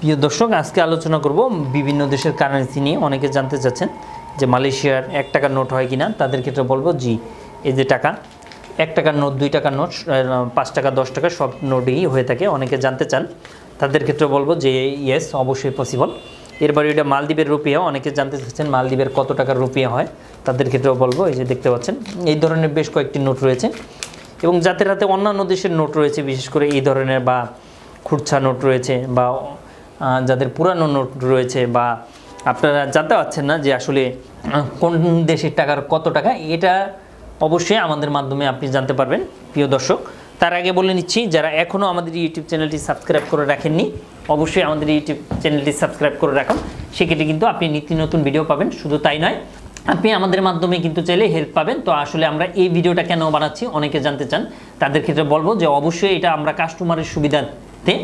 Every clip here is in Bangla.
প্রিয় দর্শক, আজকে আলোচনা করব বিভিন্ন দেশের কারেন্সি নিয়ে। অনেকে জানতে চাচ্ছেন যে মালয়েশিয়ার এক টাকার নোট হয় কিনা, তাদের ক্ষেত্রে বলব, জি, এই যে টাকা, এক টাকার নোট, দুই টাকার নোট পাঁচ টাকা, দশ টাকা, সব নোটই হয়ে থাকে। অনেকে জানতে চান, তাদের ক্ষেত্রে বলব যে ইয়েস অবশ্যই পসিবল এরপরে এটা মালদ্বীপের রুপিয়া, অনেকে জানতে চাচ্ছেন মালদ্বীপের কত টাকার রুপিয়া হয়, তাদের ক্ষেত্রেও বলব, এই যে দেখতে পাচ্ছেন, এই ধরনের বেশ কয়েকটি নোট রয়েছে। এবং যাদের রাতে অন্যান্য দেশের নোট রয়েছে, বিশেষ করে এই ধরনের বা খুরছা নোট রয়েছে বা যাদের পুরানো নোট রয়েছে বা আপনারা জানতে পারছেন না যে আসলে কোন দেশের টাকার কত টাকা, এটা অবশ্যই আমাদের মাধ্যমে আপনি জানতে পারবেন, প্রিয় দর্শক। তার আগে বলে নিচ্ছি, যারা এখনও আমাদের ইউটিউব চ্যানেলটি সাবস্ক্রাইব করে রাখেননি, অবশ্যই আমাদের ইউটিউব চ্যানেলটি সাবস্ক্রাইব করে রাখুন। সেক্ষেত্রে কিন্তু আপনি নিত্য নতুন ভিডিও পাবেন, শুধু তাই নয়, আপনি আমাদের মাধ্যমে কিন্তু চাইলে হেল্প পাবেন। তো আসলে আমরা এই ভিডিওটা কেন বানাচ্ছি, অনেকে জানতে চান। তাদের ক্ষেত্রে বলব যে অবশ্যই এটা আমরা কাস্টমারের সুবিধাতে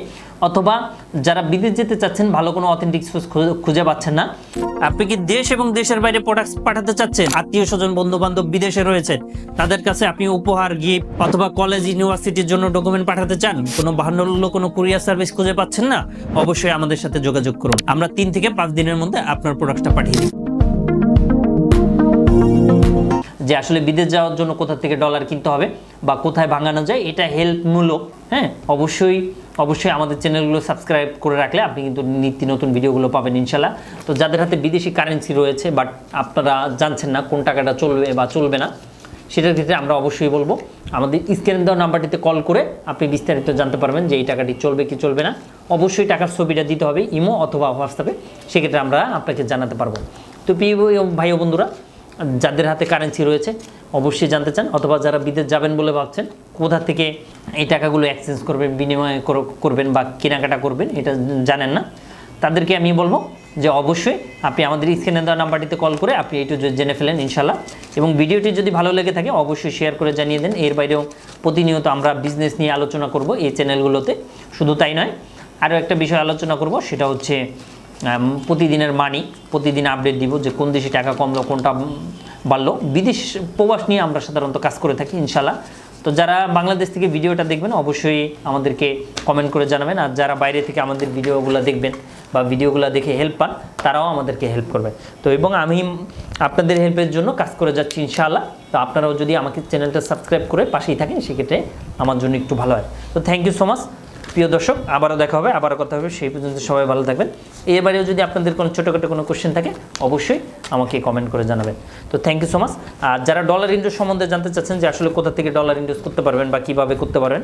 অথবা যারা বিদেশ যেতে চাচ্ছেন, ভালো কোনো অথেন্টিক সোর্স খুঁজে পাচ্ছেন না। আপনি কি দেশ এবং দেশের বাইরে প্রোডাক্টস পাঠাতে চাচ্ছেন? আত্মীয় স্বজন বন্ধু বান্ধব বিদেশে রয়েছেন তাদের কাছে আপনি উপহার গিফট অথবা কলেজ ইউনিভার্সিটির জন্য ডকুমেন্ট পাঠাতে চান? কোনো ভান্ডল্য কোনো কুরিয়ার সার্ভিস খুঁজে পাচ্ছেন না? অবশ্যই আমাদের সাথে যোগাযোগ করুন। আমরা তিন থেকে পাঁচ দিনের মধ্যে আপনার প্রোডাক্টটা পাঠিয়ে দিই। যে আসলে বিদেশ যাওয়ার জন্য কোথা থেকে ডলার কিনতে হবে বা কোথায় ভাঙানো যায়, এটা হেল্পমূলক হ্যাঁ অবশ্যই অবশ্যই আমাদের চ্যানেলগুলো সাবস্ক্রাইব করে রাখলে আপনি কিন্তু নিত্য নতুন ভিডিওগুলো পাবেন ইনশাল্লাহ। তো যাদের হাতে বিদেশি কারেন্সি রয়েছে বাট আপনারা জানছেন না কোন টাকাটা চলবে বা চলবে না, সেটার ক্ষেত্রে আমরা অবশ্যই বলব, আমাদের স্ক্যান দেওয়া নাম্বারটিতে কল করে আপনি বিস্তারিত জানতে পারবেন যে এই টাকাটি চলবে কি চলবে না। অবশ্যই টাকার ছবিটা দিতে হবে ইমো অথবা হোয়াটসঅ্যাপে সেক্ষেত্রে আমরা আপনাকে জানাতে পারব। তো প্রিয় ভাই ও বন্ধুরা যাদের হাতে কারেন্সি রয়েছে, অবশ্যই জানতে চান, অথবা যারা বিদেশ যাবেন বলে ভাবছেন, কোথা থেকে এই টাকাগুলো এক্সচেঞ্জ করবেন, বিনিময় কর- করবেন বা কেনাকাটা করবেন, এটা জানেন না। তাদেরকে আমি বলব যে অবশ্যই আপনি আমাদের স্ক্রিনে দেওয়া নাম্বারটিতে কল করে আপনি এইটু জেনে ফেলেন ইনশাল্লাহ এবং ভিডিওটি যদি ভালো লেগে থাকে, অবশ্যই শেয়ার করে জানিয়ে দেন। এর বাইরেও প্রতিনিয়ত আমরা বিজনেস নিয়ে আলোচনা করব এই চ্যানেলগুলোতে শুধু তাই নয়, আরও একটা বিষয় আলোচনা করব, সেটা হচ্ছে প্রতিদিনের মানি প্রতিদিন আপডেট দিব যে কোন দেশে টাকা কমলো, কোনটা বাড়লো। বিদেশ প্রবাস নিয়ে আমরা সাধারণত কাজ করে থাকি ইনশাল্লাহ তো যারা বাংলাদেশ থেকে ভিডিওটা দেখবেন, অবশ্যই আমাদেরকে কমেন্ট করে জানাবেন। আর যারা বাইরে থেকে আমাদের ভিডিওগুলো দেখবেন বা ভিডিওগুলো দেখে হেল্প পান, তারাও আমাদেরকে হেল্প করবে। তো এবং আমি আপনাদের হেল্পের জন্য কাজ করে যাচ্ছি, ইনশাআল্লাহ। তো আপনারাও যদি আমাকে চ্যানেলটা সাবস্ক্রাইব করে পাশেই থাকেন, সেক্ষেত্রে আমার জন্য একটু ভালো হয়। তো থ্যাংক ইউ সো মাচ প্রিয় দর্শক, আবারও দেখা হবে, আবারও কথা হবে, সেই পর্যন্ত সবাই ভালো থাকবেন। এবারেও যদি আপনাদের কোনো ছোটোখাটো কোনো কোশ্চেন থাকে, অবশ্যই আমাকে কমেন্ট করে জানাবেন। তো থ্যাংক ইউ সো মাচ আর যারা ডলার ইন্ডোজ সম্বন্ধে জানতে চাচ্ছেন যে আসলে কোথা থেকে ডলার ইন্ডোজ করতে পারবেন বা কীভাবে করতে পারবেন,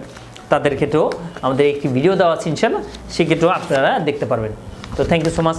তাদের ক্ষেত্রেও আমাদের একটি ভিডিও দেওয়া আছে ইনশাল্লাহ সেক্ষেত্রেও আপনারা দেখতে পারবেন। তো থ্যাংক ইউ সো মাচ